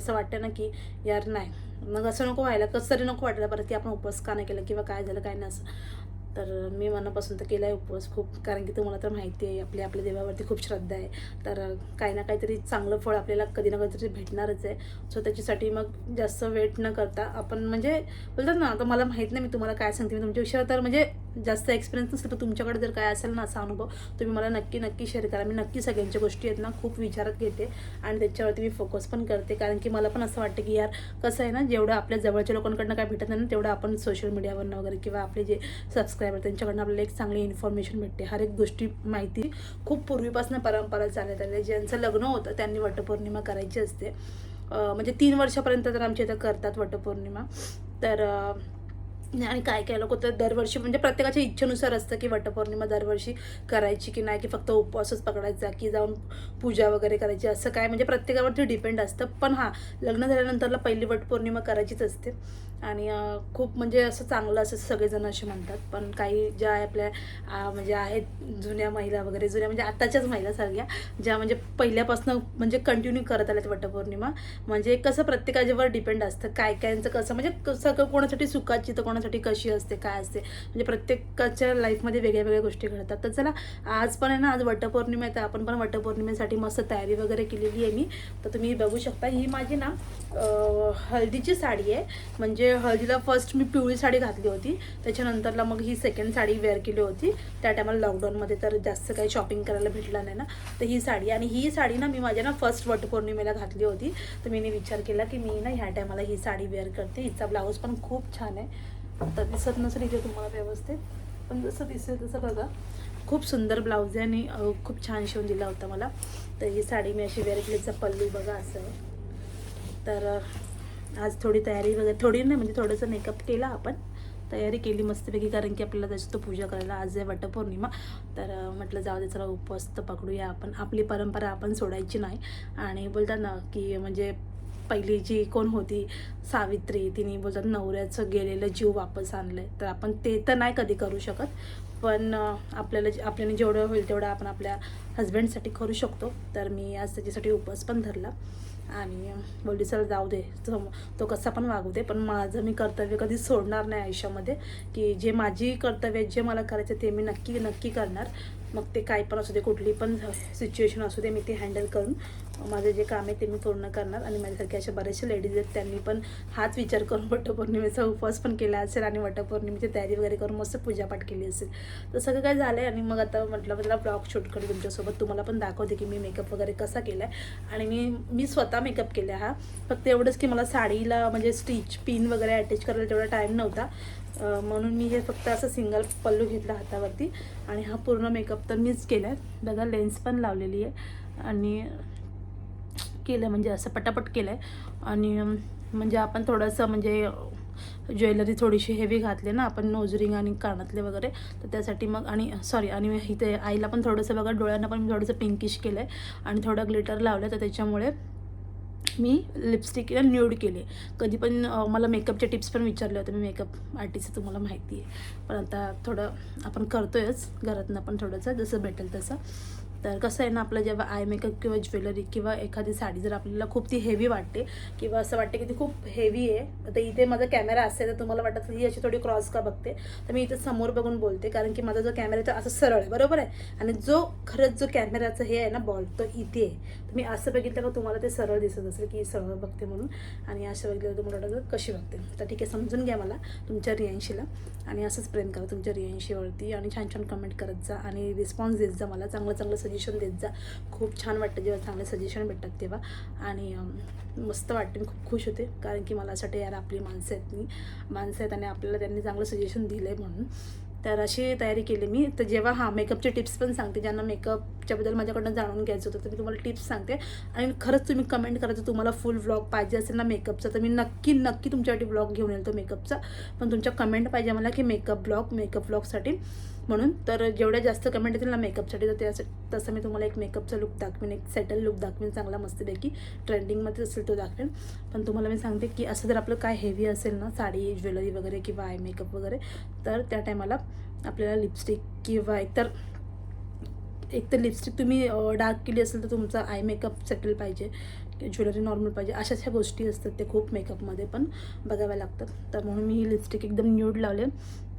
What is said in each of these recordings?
असं वाटतं ना की यार नाही. मग असं नको व्हायला कसं तरी नको वाटायला परत की आपण उपवास का नाही केला किंवा काय झालं काय नाही असं. तर मी मनापासून तर केला आहे उपवास खूप कारण की तुम्हाला तर माहिती आहे आपल्या आपल्या देवावरती खूप श्रद्धा आहे. तर काही ना काहीतरी चांगलं फळ आपल्याला कधी ना कधीतरी भेटणारच आहे. सो त्याच्यासाठी मग जास्त वेट न करता आपण म्हणजे बोलतात ना आता मला माहीत नाही मी तुम्हाला काय सांगते मी तुमच्या विषयावर तर म्हणजे जास्त एक्सपिरियन्स नसेल तर तुमच्याकडे जर काय असेल ना असा अनुभव तुम्ही मला नक्की नक्की शेअर करा. मी नक्की सगळ्यांच्या गोष्टी आहेत ना खूप विचारात घेते आणि त्याच्यावरती मी फोकस पण करते. कारण की मला पण असं वाटतं की यार कसं आहे ना जेवढं आपल्या जवळच्या लोकांकडनं काय भेटत नाही ना तेवढं आपण सोशल मीडियावरनं वगैरे किंवा आपले जे सबस्क्रायबर त्यांच्याकडनं आपल्याला एक चांगली इन्फॉर्मेशन भेटते. हर एक गोष्टी माहिती खूप पूर्वीपासून परंपरा चालत आल्या ज्यांचं लग्न होतं त्यांनी वटपौर्णिमा करायची असते. म्हणजे तीन वर्षापर्यंत तर आमच्या इथं करतात वटपौर्णिमा. तर आणि काय काय लोक तर दरवर्षी म्हणजे प्रत्येकाच्या इच्छेनुसार असतं की वटपौर्णिमा दरवर्षी करायची की नाही की फक्त उपवासच पकडायचा की जाऊन पूजा वगैरे करायची असं काय म्हणजे प्रत्येकावरती डिपेंड असतं. पण हां लग्न झाल्यानंतरला पहिली वटपौर्णिमा करायचीच असते. आणि खूप म्हणजे असं चांगलं असं सगळेजण असे म्हणतात. पण काही ज्या आपल्या म्हणजे आहेत जुन्या महिला वगैरे जुन्या म्हणजे आत्ताच्याच महिला सगळ्या ज्या म्हणजे पहिल्यापासून म्हणजे कंटिन्यू करत आल्यात वटपौर्णिमा. म्हणजे कसं प्रत्येकाच्यावर डिपेंड असतं काय कायचं कसं म्हणजे सगळं कोणासाठी सुखाची तर कोणासाठी कशी असते काय असते म्हणजे प्रत्येकाच्या लाईफमध्ये वेगळ्या वेगळ्या गोष्टी घडतात. तर चला आज पण आहे ना आज वटपौर्णिमा आहे तर आपण पण वटपौर्णिमेसाठी मस्त तयारी वगैरे केलेली आहे मी. तर तुम्ही बघू शकता ही माझी ना हळदीची साडी आहे. म्हणजे हळदीला फर्स्ट मी पिवळी साडी घातली होती. त्याच्यानंतरला मग ही सेकंड साडी वेअर केली होती. त्या टायमाला लॉकडाऊनमध्ये तर जास्त काही शॉपिंग करायला भेटलं नाही ना. तर ही साडी आणि ही साडी ना मी माझ्या ना फर्स्ट वटपौर्णिमेला घातली होती. तर मी विचार केला की मी ना ह्या टायमाला ही साडी वेअर करते. हिचा ब्लाऊज पण खूप छान आहे. आता दिसत नसेल इथे तुम्हाला व्यवस्थित पण जसं दिसेल तसं बघा. खूप सुंदर ब्लाऊज आहे आणि खूप छान शिवून दिला होता मला. तर ही साडी मी अशी वेअर केलीचा पल्लू बघा असं. आहे तर आज थोडी तयारी वगैरे थोडी नाही म्हणजे थोडंसं मेकअप केला आपण. तयारी केली मस्तपैकी कारण की आपल्याला त्याची तो पूजा करायला आज आहे वटपौर्णिमा. तर म्हटलं जाऊ दे चला उपवास तर पकडूया आपण. आपली परंपरा आपण सोडायची नाही. आणि बोलतात ना की म्हणजे पहिली जी कोण होती? सावित्री. तिने बोलतात नवऱ्याचं गेलेलं जीव वापस आणलंय. तर आपण ते तर नाही कधी करू शकत पण आपल्याला जे- आपल्याने जेवढं होईल तेवढं आपण आपल्या हस्बंडसाठी करू शकतो. तर मी आज त्याच्यासाठी उपवास पण धरला. आणि बोलली जाऊ दे. तो तो कसा पण वागू दे पण माझं मी कर्तव्य कधी सोडणार नाही आयुष्यामध्ये. की जे माझी कर्तव्य जे मला करायचं ते मी नक्की नक्की करणार. मग ते काय पण असू दे कुठली पण सिच्युएशन असू दे मी ते हँडल करून माझं जे काम आहे ते मी पूर्ण करणार आणि माझ्यासारखे अशा बरेचसे लेडीज आहेत त्यांनी पण हाच विचार करून वटपौर्णिमेचा उपवास पण केला असेल आणि वटपौर्णिमेची तयारी वगैरे करून मस्त पूजापाठ केली असेल. तर सगळं काय झालं आहे आणि मग आता म्हटलं मग त्याला ब्लॉग शूट करू तुमच्यासोबत. तुम्हाला पण दाखवते की मी मेकअप वगैरे कसा केला आहे आणि मी मी स्वतः मेकअप केला हा. फक्त एवढंच की मला साडीला म्हणजे स्टिच पिन वगैरे अटॅच करायला तेवढा टाईम नव्हता. म्हणून मी हे फक्त असं सिंगल पल्लू घेतला हातावरती. आणि हा पूर्ण मेकअप तर मीच केला आहे बघा लेन्स पण लावलेली आहे. आणि केलं म्हणजे असं पटापट केलं आहे आणि म्हणजे आपण थोडंसं म्हणजे ज्वेलरी थोडीशी हेवी घातली ना आपण नोजरिंग आणि कानातले वगैरे तर त्यासाठी मग आणि सॉरी आणि इथे आईला पण थोडंसं बघा डोळ्यांना पण मी थोडंसं पिंकिश केलं आहे आणि थोडं ग्लिटर लावलं तर त्याच्यामुळे मी लिपस्टिक न्यूड केले. कधी पण मला मेकअपचे टिप्स पण विचारले होते मी मेकअप आर्टिस्ट तुम्हाला माहिती आहे. पण आता थोडं आपण करतोयच घरातनं पण थोडंसं जसं भेटेल तसं. तर कसं आहे ना आपलं जेव्हा आय मेकअप किंवा ज्वेलरी किंवा एखादी साडी जर आपल्याला खूप ती हेवी वाटते किंवा असं वाटते की ती खूप हेवी आहे तर इथे माझा कॅमेरा असेल तर तुम्हाला वाटत ही अशी थोडी क्रॉस का बघते. तर मी इथे समोर बघून बोलते कारण की माझा जो कॅमेरा आहे तो असं सरळ आहे बरोबर आहे? आणि जो खरंच जो कॅमेराचं हे आहे ना बॉल तो इथे आहे. तर मी असं बघितलं का तुम्हाला ते सरळ दिसत असेल की सरळ बघते म्हणून. आणि असं बघितलं तुम्हाला वाटतं कशी बघते. तर ठीक आहे समजून घ्या मला तुमच्या रियांशीला. आणि असंच प्रेम करा तुमच्या रियांशीवरती. आणि छान छान कमेंट करत जा आणि रिस्पॉन्स देत जा मला. चांगलं चांगलं सजेशन देत जा. खूप छान वाटतं जेव्हा चांगले सजेशन भेटतात तेव्हा. आणि मस्त वाटते मी खूप खुश होते. कारण की मला असं वाटतं यार आपली माणसं आहेत मी माणसं आहेत आणि आपल्याला त्यांनी चांगलं सजेशन दिलं आहे म्हणून. तर अशी तयारी केली मी. तर जेव्हा हां मेकअपचे टिप्स पण सांगते. ज्यांना मेकअप मेकअपच्याबद्दल माझ्याकडनं जाणून घ्यायचं होतं तर मी तुम्हाला टिप्स सांगते. आणि खरंच तुम्ही कमेंट करायचं तुम्हाला फुल व्लॉग पाहिजे असेल ना मेकअपचा तर मी नक्की नक्की तुमच्यासाठी ब्लॉग घेऊन येईल तो मेकअपचा पण तुमच्या कमेंट पाहिजे मला की मेकअप ब्लॉग मेकअप ब्लॉगसाठी म्हणून तर जेवढ्या जास्त कमेंट येतील ना मेकअपसाठी तर त्या तसं मी तुम्हाला एक मेकअपचा लुक दाखवेन एक सेटल लुक दाखवेन चांगला मस्तपैकी. ट्रेंडिंगमध्ये असेल तो दाखवेन. पण तुम्हाला मी सांगते की असं जर आपलं काय हेवी असेल ना साडी ज्वेलरी वगैरे किंवा आय मेकअप वगैरे तर त्या टायमाला आपल्याला लिपस्टिक किंवा एकतर एक तर लिपस्टिक तुम्ही डार्क केली असेल तर तुमचा आय मेकअप सेटल पाहिजे. ज्वेलरी नॉर्मल पाहिजे. अशाच ह्या गोष्टी असतात ते खूप मेकअपमध्ये पण बघाव्या लागतात. तर म्हणून मी ही लिपस्टिक एकदम न्यूड लावले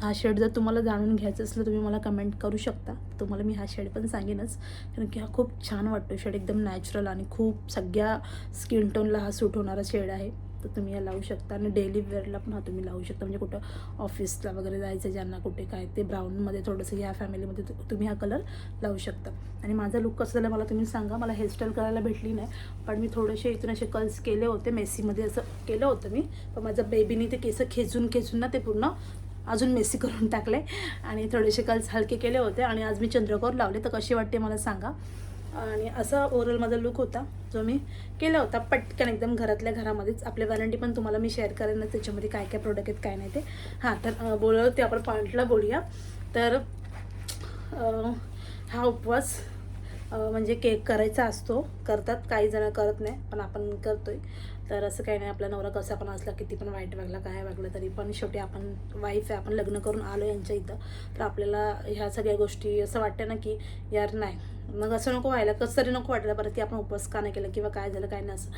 हा शेड जर तुम्हाला जाणून घ्यायचं असलं तुम्ही मला कमेंट करू शकता. तुम्हाला मी हा शेड पण सांगेनच. कारण की हा खूप छान वाटतो शेड एकदम नॅचरल आणि खूप सगळ्या स्किन टोनला हा सूट होणारा शेड आहे. तर तुम्ही या लावू शकता. आणि डेली वेअरला पण हा तुम्ही लावू शकता. म्हणजे कुठं ऑफिसला वगैरे जायचं ज्यांना कुठे काय ते ब्राऊनमध्ये थोडंसं ह्या फॅमिलीमध्ये तुम्ही हा कलर लावू शकता. आणि माझा लुक कसं झालं मला तुम्ही सांगा. मला हेअरस्टाईल करायला भेटली नाही. पण मी थोडेसे इथून असे कल्स केले होते. मेसीमध्ये असं केलं होतं मी. पण माझ्या बेबीने ते केस खेचून खेचून ना ते पूर्ण अजून मेसी करून टाकले. आणि थोडेसे कल्स हलके केले होते. आणि आज मी चंद्रकोर लावले. तर कशी वाटते मला सांगा. आणि असा ओव्हरऑल माझा लुक होता जो मी केला होता. पटकन एकदम घरातल्या घरामध्येच. आपले वॅरंटी पण तुम्हाला मी शेअर करेन त्याच्यामध्ये काय काय प्रोडक्ट आहेत काय नाही ते. हां तर बोलत ते आपण पॉईंटला बोलूया. तर हा उपवास म्हणजे केक करायचा असतो. करतात काही जण करत नाही पण आपण करतोय. तर असं काही नाही आपला नवरा कसा पण असला किती पण वाईट वागला काय वागलं तरी पण शेवटी आपण वाईफ आहे आपण लग्न करून आलो यांच्या इथं. तर आपल्याला ह्या सगळ्या गोष्टी असं वाटतं ना की यार नाही. मग असं नको व्हायला कसं तरी नको वाटायला परत की आपण उपवास का नाही केला किंवा काय झालं काय नाही असं.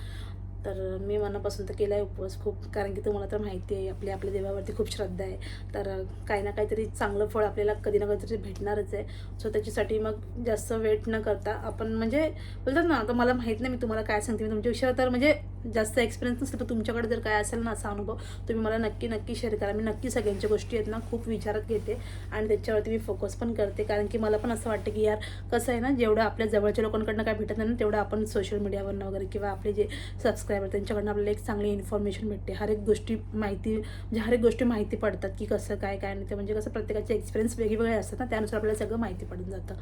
तर मी मनापासून तर केला आहे उपवास खूप कारण की तुम्हाला तर माहिती आहे आपली आपल्या देवावरती खूप श्रद्धा आहे. तर काही ना काहीतरी चांगलं फळ आपल्याला कधी ना कधीतरी भेटणारच आहे. सो त्याच्यासाठी मग जास्त वेट न करता आपण म्हणजे बोलतात ना आता मला माहीत नाही मी तुम्हाला काय सांगते मी तुमच्या विषयावर तर म्हणजे जास्त एक्सपिरियन्स नसतं पण तुमच्याकडे जर काय असेल ना असा अनुभव तुम्ही मला नक्की नक्की शेअर करा. मी नक्की सगळ्यांच्या गोष्टी आहेत ना खूप विचारात घेते आणि त्याच्यावरती मी फोकस पण करते. कारण की मला पण असं वाटतं की यार कसं आहे ना जेवढं आपल्या जवळच्या लोकांकडनं काय भेटत नाही ना तेवढं आपण सोशल मीडियावरनं वगैरे किंवा आपले जे सबस्क्रायबर त्यांच्याकडनं आपल्याला एक चांगली इन्फॉर्मेशन भेटते. हर एक गोष्टी माहिती म्हणजे हर एक गोष्टी माहिती पडतात की कसं काय काय नाही. ते म्हणजे कसं प्रत्येकाचे एक्सपिरियन्स वेगवेगळे असतात ना त्यानुसार आपल्याला सगळं माहिती पडून जातं.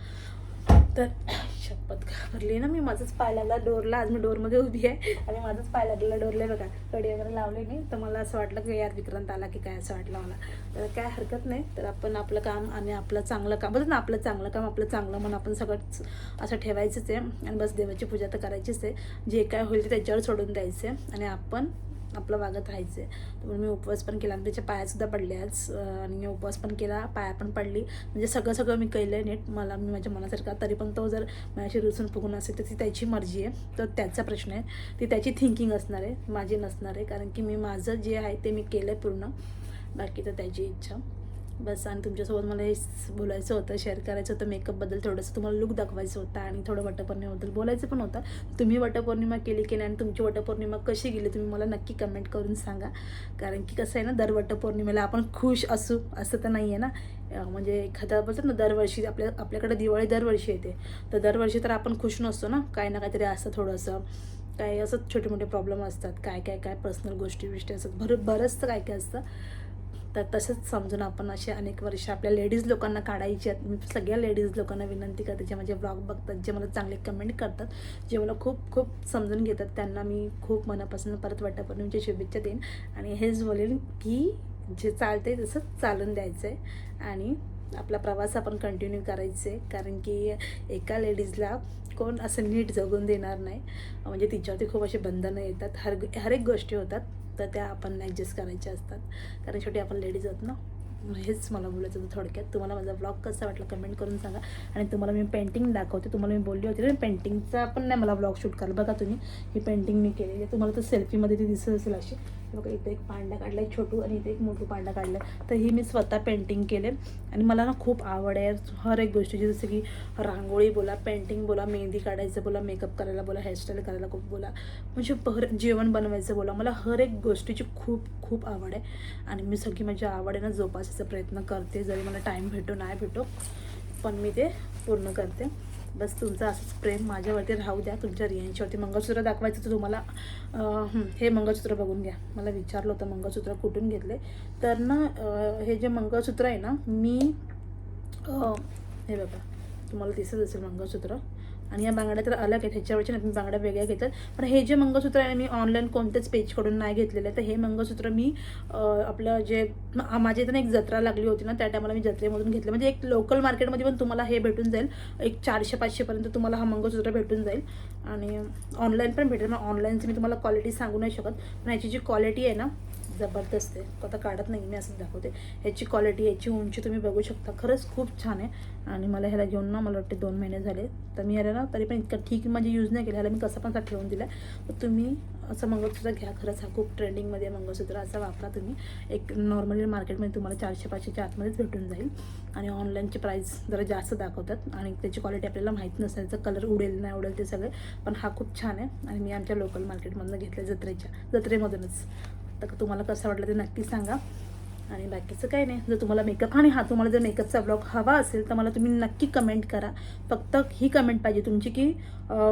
तर शपथ घाबरली ना मी. माझंच पाय लागला डोरला. आज मी डोरमध्ये उभी आहे. आणि माझंच पाय लागलेला डोरले बघा. कडी वगैरे लावले मी. तर मला असं वाटलं की यार विक्रांत आला की काय असं वाटलं मला. तर काय हरकत नाही. तर आपण आपलं काम आणि आपलं चांगलं काम. बघ ना आपलं चांगलं काम आपलं चांगलं म्हणून आपण सगळंच असं ठेवायचंच आहे. आणि बस देवाची पूजा तर करायचीच आहे. जे काय होईल ते त्याच्यावर सोडून द्यायचं आहे आणि आपण आपलं वागत राहायचं आहे म्हणून मी उपवास पण केला आणि त्याच्या पायासुद्धा पडल्या आज आणि मी उपवास पण केला पाया पण पडली. म्हणजे सगळं सगळं मी केलं आहे नीट. मला मी माझ्या मनासारखा तरी पण तो जर माझ्याशी रुसून फुगून असेल तर ती त्याची मर्जी आहे. तर त्याचा प्रश्न आहे. ती त्याची थिंकिंग असणार आहे. माझी नसणार आहे. कारण की मी माझं जे आहे ते मी केलं आहे पूर्ण. बाकी तर त्याची इच्छा. बस आणि तुमच्यासोबत मला हे बोलायचं होतं शेअर करायचं होतं मेकअपबद्दल थोडंसं तुम्हाला लुक दाखवायचं होतं आणि थोडं वटपौर्णिमेबद्दल बोलायचं पण होतं. तुम्ही वटपौर्णिमा केली की नाही आणि तुमची वटपौर्णिमा कशी गेली तुम्ही मला नक्की कमेंट करून सांगा. कारण की कसं आहे ना दर वटपौर्णिमेला आपण खुश असू असं तर नाही आहे ना म्हणजे एखादा बोलतात ना दरवर्षी आपल्या आपल्याकडे दिवाळी दरवर्षी येते. तर दरवर्षी तर आपण खुश नसतो ना. काही ना काहीतरी असतं थोडंसं काय असं छोटे मोठे प्रॉब्लेम असतात. काय काय काय पर्सनल गोष्टी बिष्टी असतात. भर बरंचसं काय काय असतं. तर तसंच समजून आपण असे अनेक वर्ष आपल्या लेडीज लोकांना काढायची आहेत. मी सगळ्या लेडीज लोकांना विनंती करते जे माझे ब्लॉग बघतात जे मला चांगले कमेंट करतात जे मला खूप खूप समजून घेतात त्यांना मी खूप मनापासून परत वटपौर्णिमेची शुभेच्छा देईन. आणि हेच बोलेन की जे चालते तसं चालून द्यायचं आहे आणि आपला प्रवास आपण कंटिन्यू करायचे. आहे कारण की एका लेडीजला कोण असं नीट जगून देणार नाही. म्हणजे तिच्यावरती खूप असे बंधनं येतात. हर हर एक गोष्टी होतात. तर त्या आपण ॲडजस्ट करायच्या असतात. कारण शेवटी आपण लेडीज आहोत ना. हेच मला बोलायचं होतं थोडक्यात. तुम्हाला माझा ब्लॉग कसा वाटला कमेंट करून सांगा. आणि तुम्हाला मी पेंटिंग दाखवते. तुम्हाला मी बोलली होती ना पेंटिंगचा पण नाही मला ब्लॉग शूट करा बघा तुम्ही ही पेंटिंग मी केलेली आहे. तुम्हाला तर सेल्फीमध्ये ती दिसत असेल अशी. बघा इथे एक पांडा काढला आहे छोटू आणि इथे एक मोठू पांडा काढला आहे तर ही मी स्वतः पेंटिंग केले आणि मला ना खूप आवड आहे. हर एक गोष्टीची जसं की रांगोळी बोला पेंटिंग बोला मेहंदी काढायचं बोला मेकअप करायला बोला हेअरस्टाईल करायला खूप बोला म्हणजे पर जेवण बनवायचं बोला. मला हर एक गोष्टीची खूप खूप आवड आहे. आणि मी सगळी माझी आवड आहे ना जोपासायचा प्रयत्न करते. जरी मला टाईम भेटो नाही भेटो पण मी ते पूर्ण करते. बस तुमचं असंच प्रेम माझ्यावरती राहू द्या तुमच्या रियांच्यावरती मंगळसूत्र दाखवायचं तर तुम्हाला हे मंगळसूत्र बघून घ्या. मला विचारलं होतं मंगळसूत्र कुठून घेतले? तर ना हे जे मंगळसूत्र आहे ना मी हे बघा तुम्हाला दिसत असेल मंगळसूत्र. आणि या बांगड्या तर अलग आहेत. ह्याच्यावरच्या नाही मी बांगड्या वेगळ्या घेतात. पण हे जे मंगळसूत्र आहे मी ऑनलाईन कोणत्याच पेजकडून नाही घेतलेलं. आहे तर हे मंगळसूत्र मी आपलं जे माझ्या इथं ना एक जत्रा लागली होती ना त्या टायमाला मी जत्रेमधून घेतलं. म्हणजे एक लोकल मार्केटमध्ये पण तुम्हाला हे भेटून जाईल. एक चारशे पाचशेपर्यंत तुम्हाला हा मंगळसूत्र भेटून जाईल. आणि ऑनलाईन पण भेटेल. मग ऑनलाईनची मी तुम्हाला क्वालिटी सांगू नाही शकत. पण ह्याची जी क्वालिटी आहे ना जबरदस्त आहे. आता काढत नाही मी असं दाखवते. ह्याची क्वालिटी ह्याची उंची तुम्ही बघू शकता. खरंच खूप छान आहे. आणि मला ह्याला घेऊन ना मला वाटते दोन महिने झाले. तर मी ह्याला ना तरी पण इतका ठीक म्हणजे यूज नाही केलं. ह्याला मी कसं पण असा ठेवून दिला तर तुम्ही असं मंगळसूत्र घ्या. खरंच हा खूप ट्रेंडिंगमध्ये मंगळसूत्र असा वापरा तुम्ही. एक नॉर्मली मार्केटमध्ये तुम्हाला चारशे पाचशेच्या आतमध्येच भेटून जाईल. आणि ऑनलाईनची प्राईस जरा जास्त दाखवतात. आणि त्याची क्वालिटी आपल्याला माहीत नसायचं कलर उडेल नाही उडेल ते सगळे. पण हा खूप छान आहे. आणि मी आमच्या लोकल मार्केटमधनं घेतलं जत्रेच्या. जत्रेमधूनच. तर तुम्हाला कसं वाटलं ते नक्की सांगा. आणि बाकीचं काही नाही. जर तुम्हाला मेकअप आणि हा तुम्हाला जर मेकअपचा ब्लॉग हवा असेल तर मला तुम्ही नक्की कमेंट करा. फक्त ही कमेंट पाहिजे तुमची की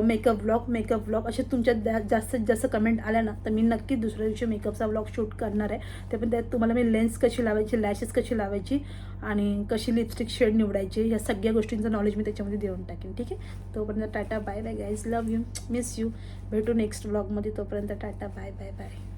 मेकअप ब्लॉग मेकअप ब्लॉग असे तुमच्या जास्तीत जास्त कमेंट आल्या ना तर मी नक्की दुसऱ्या दिवशी मेकअपचा ब्लॉग शूट करणार आहे. ते पण त्यात तुम्हाला मी लेन्स कशी लावायची लॅशेस कशी लावायची आणि कशी लिपस्टिक शेड निवडायची या सगळ्या गोष्टींचं नॉलेज मी त्याच्यामध्ये देऊन टाकेन. ठीक आहे? तोपर्यंत tata bye bye guys love you miss you भेटू नेक्स्ट ब्लॉगमध्ये तोपर्यंत टाटा बाय बाय बाय